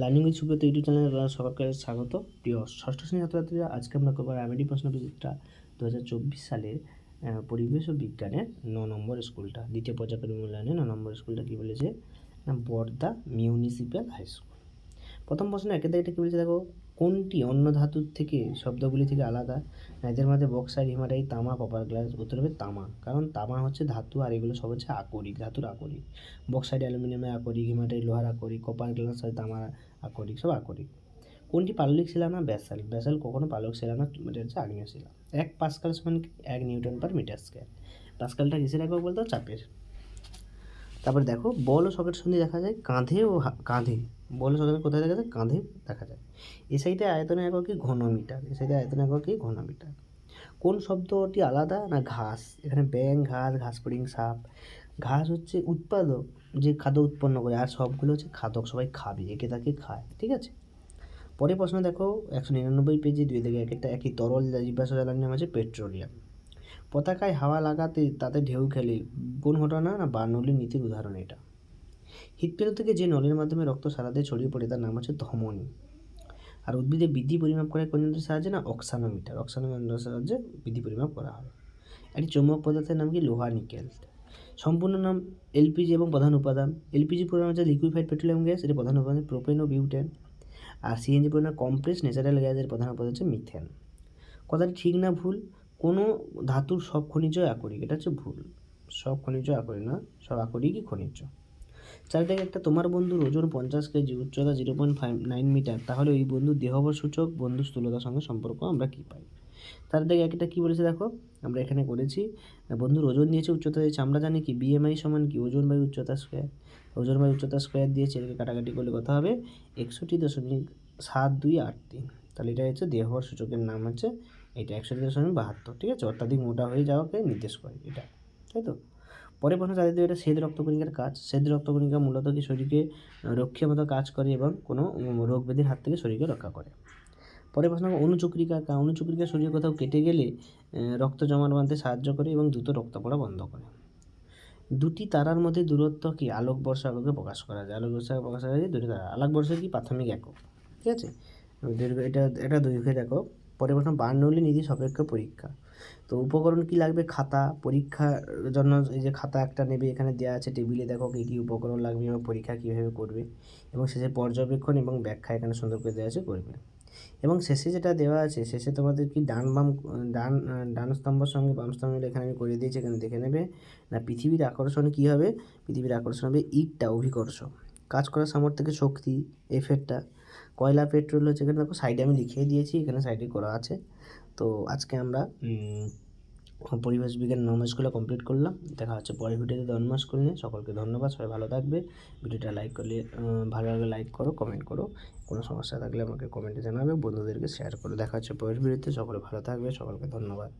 Learning with Subrata YouTube চ্যানেলে আপনারা সকলকে স্বাগত। প্রিয় ষষ্ঠ শ্রেণি ছাত্রছাত্রীরা, আজকে আমরা করব রেমেডি প্রশ্ন বিচিত্রা দু হাজার চব্বিশ সালের পরিবেশ ও বিজ্ঞানের ন নম্বর স্কুলটা, দ্বিতীয় পর্যায়ক্রমিক মূল্যায়নে ন নম্বর স্কুলটা কী বলেছে? বর্দা মিউনিসিপ্যাল হাই স্কুল। প্রথম প্রশ্ন একে দেখে কী বলেছে দেখো? কোনটি অন্য ধাতুর থেকে, শব্দগুলি থেকে আলাদা? এদের মধ্যে বক্সাইড হিমাটাইট তামা, কপার গ্লাস উত্তর হবে তামা। কারণ তামা হচ্ছে ধাতু আর এগুলো সব হচ্ছে আকরিক, ধাতুর আকরিক। বক্সাইড অ্যালুমিনিয়ামের আকরিক হিমাটাইট লোহার আকরিক, কপার গ্লাস হয় তামার আকরিক সব আকরিক। কোনটি পাললিক শিলা না ব্যাসাল? ব্যাসাল কখনো পালক শিলা না এটা হচ্ছে আগ্নেয় শিলা। এক পাস্কাল সমান এক নিউটন পার মিটার স্কোয়ার। পাস্কালটা কিসের একক বলতো? চাপের। তারপর দেখো, বল ও সকেট সন্ধি দেখা যায় কাঁধে ও কাঁধে। বল সকেট কোথায় দেখা যায়? কাঁধে দেখা যায়। এ সাইডে আয়তনের একক কি ঘনমিটার, এ সাইডে আয়তনের একক কি ঘনমিটার। কোন শব্দটি আলাদা না ঘাস? এখানে ব্যাং ঘাস ঘাস ফড়িং সাপ। ঘাস হচ্ছে উৎপাদক যে খাদ্য উৎপন্ন করে, আর সবগুলো হচ্ছে খাদক, সবাই খাবে, একে তাকে খায়, ঠিক আছে? পরে প্রশ্ন দেখো, একশো নিরানব্বই পেজে দুই থেকে এক একটা, একই তরল জীবাশ্ম জ্বালানির নাম আছে পেট্রোলিয়াম। পতাকায় হাওয়া লাগাতে তাতে ঢেউ খেলে, কোন ঘটনা না বার্নৌলির নীতির উদাহরণ এটা? হৃৎপিণ্ড থেকে যে নলের মাধ্যমে রক্ত সারাতে ছড়িয়ে পড়ে, তার নাম হচ্ছে ধমনী। আর উদ্ভিদে বৃদ্ধি পরিমাপ করে কোন যন্ত্রের সাহায্যে না, অক্সানোমিটার। অক্সানোমিটার সাহায্যে বৃদ্ধি পরিমাপ করা হয়। একটি চৌম্বক পদার্থের নাম কি? লোহা নিকেল। সম্পূর্ণ নাম এলপিজি এবং প্রধান উপাদান। এলপিজি পরিমাণ হচ্ছে লিকুইফাইড পেট্রোলিয়াম গ্যাস এর প্রধান উপাদান প্রোপেন ও বিউটেন। আর সিএনজি পরিমাণ কমপ্লেক্স ন্যাচারাল গ্যাসের প্রধান উপাদান হচ্ছে মিথেন। কথাটি ঠিক না ভুল? কোনো ধাতুর সব খনিজ আকরিক? এটা হচ্ছে ভুল। সব খনিজ আকরিক না, সব আকরিকই খনিজ। চার থেকে একটা তোমার বন্ধুর ওজন পঞ্চাশ কেজি, উচ্চতা zero point five nine metre, তাহলে ওই বন্ধুর দেহবর সূচক বন্ধু স্থূলতার সঙ্গে সম্পর্ক আমরা কী পাই? তার একটা কী বলেছে দেখো? আমরা এখানে করেছি, বন্ধুর ওজন দিয়েছে উচ্চতা দিয়েছে, আমরা জানি কি বিএমআই সমান কি, ওজন বাই উচ্চতা স্কোয়ার ওজন বাই উচ্চতা স্কোয়ার দিয়েছে এটাকে কাটাকাটি করলে কথা হবে? একষট্টি দশমিক সাত দুই আট তিন, তাহলে এটা হচ্ছে দেহবর সূচকের নাম হচ্ছে, এটা একষট্টি দশমিক বাহাত্তর, ঠিক আছে? অত্যাধিক মোটা হয়ে যাওয়াকে নির্দেশ করে এটা, তাই তো? পরে প্রশ্ন তাদের এটা শ্বেত রক্তকণিকার কাজ। শ্বেত রক্তকণিকা মূলত কি শরীরকে রক্ষীর মতো কাজ করে এবং কোনো রোগ ব্যাধির হাত থেকে শরীরকে রক্ষা করে। পরে প্রশ্ন অনুচক্রিকা কা অনুচক্রিকা শরীরে কোথাও কেটে গেলে রক্ত জমাট বাঁধতে সাহায্য করে এবং দ্রুত রক্ত পড়া বন্ধ করে। দুটি তারার মধ্যে দূরত্ব কি? আলোক বর্ষা এককে প্রকাশ করা যায়। আলোক বর্ষা প্রকাশ করা যায় দুটি তারা। আলোক বর্ষা কি? প্রাথমিক একক। ঠিক আছে? দৈর্ঘ্য এটা এটা দৈর্ঘ্যের একক। পরে প্রশ্ন, বার্নৌলি নীতি সাপেক্ষ পরীক্ষা। তো উপকরণ কি লাগবে? খাতা। পরীক্ষার জন্য এই যে খাতা একটা নেবে, এখানে দেওয়া আছে টেবিলে দেখো কী কী উপকরণ লাগবে, এবং পরীক্ষা কীভাবে করবে, এবং শেষে পর্যবেক্ষণ এবং ব্যাখ্যা এখানে সুন্দর করে দেওয়া আছে করবে। এবং শেষে যেটা দেওয়া আছে, শেষে তোমাদের কি ডান বাম, ডান ডান স্তম্ভর সঙ্গে বাম স্তম্ভ এখানে আমি করে দিয়েছি, এখানে দেখে নেবে। না, পৃথিবীর আকর্ষণ কী হবে? পৃথিবীর আকর্ষণ হবে ইটটা, অভিকর্ষ। কাজ করার সামর্থ্য থেকে শক্তি এফেক্টটা কয়লা পেট্রোল হচ্ছে এখানে দেখো সাইডে আমি লিখিয়ে দিয়েছি, এখানে সাইডে করা আছে। তো আজকে আমরা পরিবেশ বিজ্ঞান স্কুলে কমপ্লিট করলাম। দেখা হচ্ছে পরের ভিডিওতে নর্মাল স্কুল নিয়ে। সকলকে ধন্যবাদ, সবাই ভালো থাকবে। ভিডিওটা লাইক করলে ভালো লাগলে লাইক করো কমেন্ট করো। কোনো সমস্যা থাকলে আমাকে কমেন্টে জানাবে, বন্ধুদেরকে শেয়ার করো। দেখা হচ্ছে পরের ভিডিওতে। সকলে ভালো থাকবে, সকলকে ধন্যবাদ।